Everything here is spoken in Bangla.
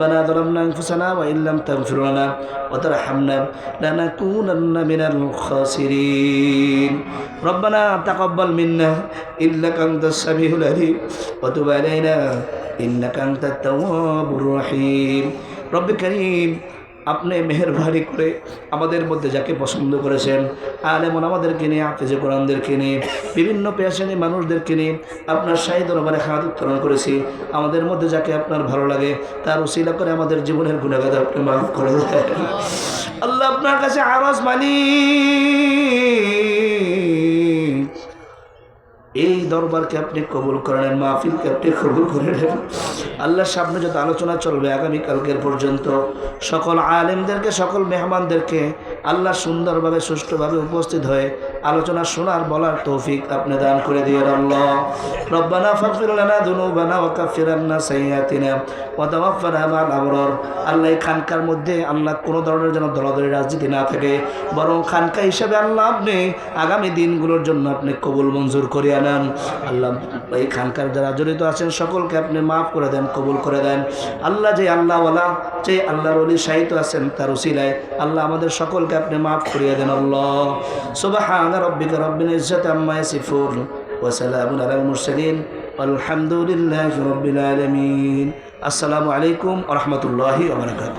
ربنا ظلمنا أنفسنا وإن لم تغفر لنا وترحمنا لنكونن من الخاسرين. ربنا تقبل منا إنك أنت السميع العليم. وتب علينا إنك أنت التواب الرحيم. رب كريم আপনি মেহরবানি করে আমাদের মধ্যে যাকে পছন্দ করেছেন আলেমন আমাদেরকে নিয়ে যে কোরআনদেরকে নিয়ে, বিভিন্ন পেশানি মানুষদেরকে নিয়ে আপনার শাহী দরবারে হাত উত্তোলন করেছি। আমাদের মধ্যে যাকে আপনার ভালো লাগে, তার উশিলা করে আমাদের জীবনের গুণাগাদ আপনি মাফ করে দেয় আল্লাহ আপনার কাছে আওয়াজ মানি। দরবারকে আপনি কবুল করেন মাহফিলকে আপনি কবুল করে নেন। আল্লাহর সামনে যত আলোচনা চলবে আগামীকালকের পর্যন্ত, সকল আলেমদেরকে, সকল মেহমানদেরকে আল্লাহ সুন্দরভাবে, সুষ্ঠুভাবে উপস্থিত হয়ে আলোচনা শোনার বলার তৌফিক আপনি দান করে দিয়ে আল্লাহ। রব্বানা ফাগফির লানা যুনুবানা ওয়া কাফির আন্না সাইয়্যাতিনা ওয়া তাওয়াফফানা মা'আল আবরার। আল্লাহ খানকার মধ্যে আল্লাহ কোনো ধরনের যেন দলাদলি রাজনীতি না থাকে, বরং খানকা হিসেবে আল্লাহ আপনি আগামী দিনগুলোর জন্য আপনি কবুল মঞ্জুর করিয়া নেন। আল্লাহ এই খানকার যারা জড়িত আছেন সকলকে আপনি মাফ করে দেন, কবুল করে দেন। আল্লাহ যে আল্লাহওয়ালা, যে আল্লাহর অলি সাহিত্য আছেন তার উসিলায় আল্লাহ আমাদের সকলকে আপনি মাফ করিয়া দেন আল্লাহ। সুবহান রব্বিকা রব্বিল ইজ্জাতি আম্মা ইয়াসিফুন ওয়া সালামুন আলাল মুরসালিন আলহামদুলিল্লাহি রাব্বিল আলামিন। আসসালামু আলাইকুম ওয়া রাহমাতুল্লাহি ওয়া বারাকাতুহু।